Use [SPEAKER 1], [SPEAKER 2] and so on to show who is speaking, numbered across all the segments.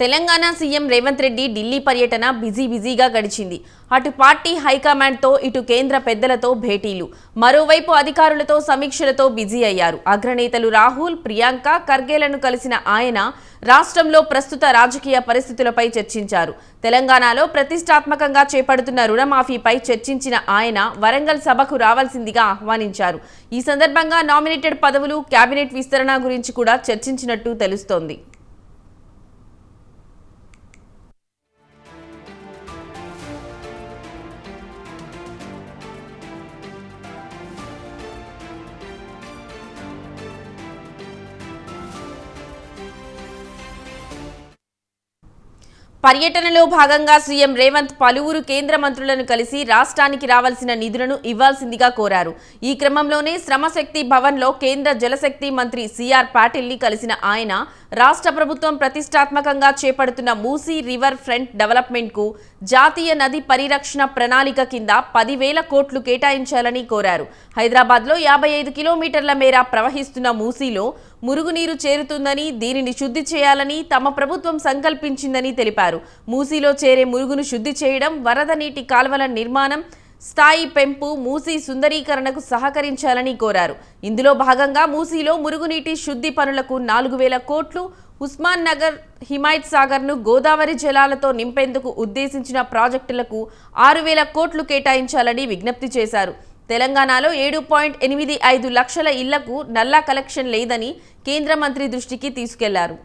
[SPEAKER 1] Telangana CM Revanth Reddy Delhi పర్యటన busy బిజీగా గడిచింది. అటు పార్టీ హైకమాండ్తో ఇటు కేంద్ర పెద్దలతో భేటీలు. మరోవైపు అధికారులతో సమీక్షలతో బిజీ అయ్యారు. అగ్రనేతలు రాహుల్ ప్రియాంక ఖర్గేలను కలిసిన ఆయన రాష్ట్రంలో ప్రస్తుత రాజకీయ పరిస్థితులపై చర్చించారు. తెలంగాణలో ప్రతిష్టాత్మకంగా చేపడుతున్న రుణమాఫీపై చర్చించిన ఆయన వరంగల్ సభకు రావాల్సిందిగా ఆహ్వానించారు. ఈ సందర్భంగా నామినేటెడ్ పదవులు కేబినెట్ విస్తరణ గురించి కూడా చర్చించినట్టు తెలుస్తోంది. పర్యటనలో భాగంగా సీఎం రేవంత్ పలువురు కేంద్ర మంత్రులను కలిసి రాష్ట్రానికి రావాల్సిన నిధులను ఇవ్వాల్సిందిగా కోరారు. ఈ క్రమంలోనే శ్రమశక్తి భవన్లో కేంద్ర జలశక్తి మంత్రి సిఆర్ పాటిల్ని కలిసిన ఆయన రాష్ట్ర ప్రభుత్వం ప్రతిష్టాత్మకంగా చేపడుతున్న మూసీ రివర్ ఫ్రంట్ డెవలప్మెంట్కు జాతీయ నది పరిరక్షణ ప్రణాళిక కింద పదివేల కోట్లు కేటాయించాలని కోరారు. హైదరాబాద్లో యాభై ఐదు కిలోమీటర్ల మేర ప్రవహిస్తున్న మూసీలో మురుగునీరు చేరుతుందని దీనిని శుద్ధి చేయాలని తమ ప్రభుత్వం సంకల్పించిందని తెలిపారు. మూసీలో చేరే మురుగును శుద్ధి చేయడం వరద నీటి కాల్వల నిర్మాణం స్థాయి పెంపు మూసీ సుందరీకరణకు సహకరించాలని కోరారు. ఇందులో భాగంగా మూసీలో మురుగునీటి శుద్ధి పనులకు నాలుగు వేల కోట్లు ఉస్మాన్ నగర్ హిమాయత్ సాగర్ను గోదావరి జలాలతో నింపేందుకు ఉద్దేశించిన ప్రాజెక్టులకు ఆరు వేల కోట్లు కేటాయించాలని విజ్ఞప్తి చేశారు. తెలంగాణలో ఏడు పాయింట్ ఎనిమిది ఐదు లక్షల ఇళ్ళకు నల్లా కలెక్షన్ లేదని కేంద్ర మంత్రి దృష్టికి తీసుకెళ్ళారు.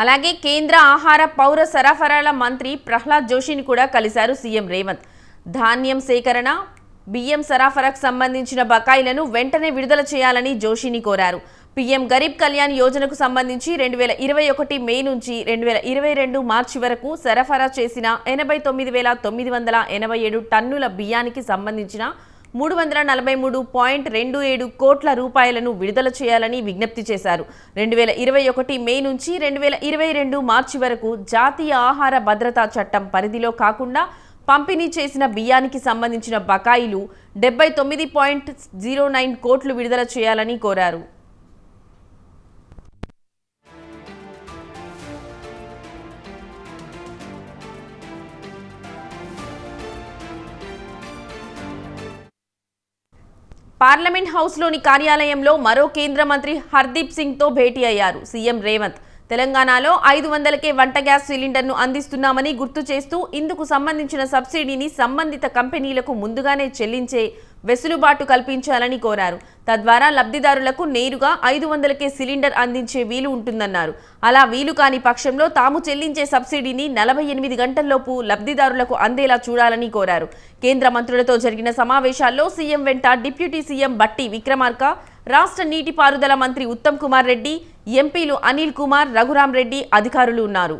[SPEAKER 1] అలాగే కేంద్ర ఆహార పౌర సరఫరాల మంత్రి ప్రహ్లాద్ జోషిని కూడా కలిశారు సీఎం రేవంత్. ధాన్యం సేకరణ బియ్యం సరఫరాకు సంబంధించిన బకాయిలను వెంటనే విడుదల చేయాలని జోషిని కోరారు. పీఎం గరీబ్ కళ్యాణ్ యోజనకు సంబంధించి రెండు వేల ఇరవై ఒకటి మే నుంచి రెండు వేల ఇరవై రెండు మార్చి వరకు సరఫరా చేసిన ఎనభై తొమ్మిది వేల తొమ్మిది వందల ఎనభై ఏడు టన్నుల బియ్యానికి సంబంధించిన మూడు వందల నలభై మూడు పాయింట్ రెండు ఏడు కోట్ల రూపాయలను విడుదల చేయాలని విజ్ఞప్తి చేశారు. రెండు వేల ఇరవై ఒకటి మే నుంచి రెండు వేల ఇరవై రెండు మార్చి వరకు జాతీయ ఆహార భద్రతా చట్టం పరిధిలో కాకుండా పంపిణీ చేసిన బియ్యానికి సంబంధించిన బకాయిలు డెబ్బై తొమ్మిది పాయింట్ జీరో నైన్ కోట్లు విడుదల చేయాలని కోరారు. పార్లమెంట్ హౌస్లోని కార్యాలయంలో మరో కేంద్ర మంత్రి హర్దీప్ సింగ్తో భేటీ అయ్యారు. సీఎం రేవంత్ తెలంగాణలో ఐదు వందలకే వంట గ్యాస్ సిలిండర్ను అందిస్తున్నామని గుర్తు చేస్తూ ఇందుకు సంబంధించిన సబ్సిడీని సంబంధిత కంపెనీలకు ముందుగానే చెల్లించే వెసులుబాటు కల్పించాలని కోరారు. తద్వారా లబ్ధిదారులకు నేరుగా ఐదు వందలకే సిలిండర్ అందించే వీలు ఉంటుందన్నారు. అలా వీలు కాని పక్షంలో తాము చెల్లించే సబ్సిడీని నలభై ఎనిమిది గంటల్లోపు లబ్ధిదారులకు అందేలా చూడాలని కోరారు. కేంద్ర మంత్రులతో జరిగిన సమావేశాల్లో సీఎం వెంట డిప్యూటీ సీఎం బట్టి విక్రమార్క రాష్ట్ర నీటిపారుదల మంత్రి ఉత్తమ్ కుమార్ రెడ్డి ఎంపీలు అనిల్ కుమార్ రఘురాం రెడ్డి అధికారులు ఉన్నారు.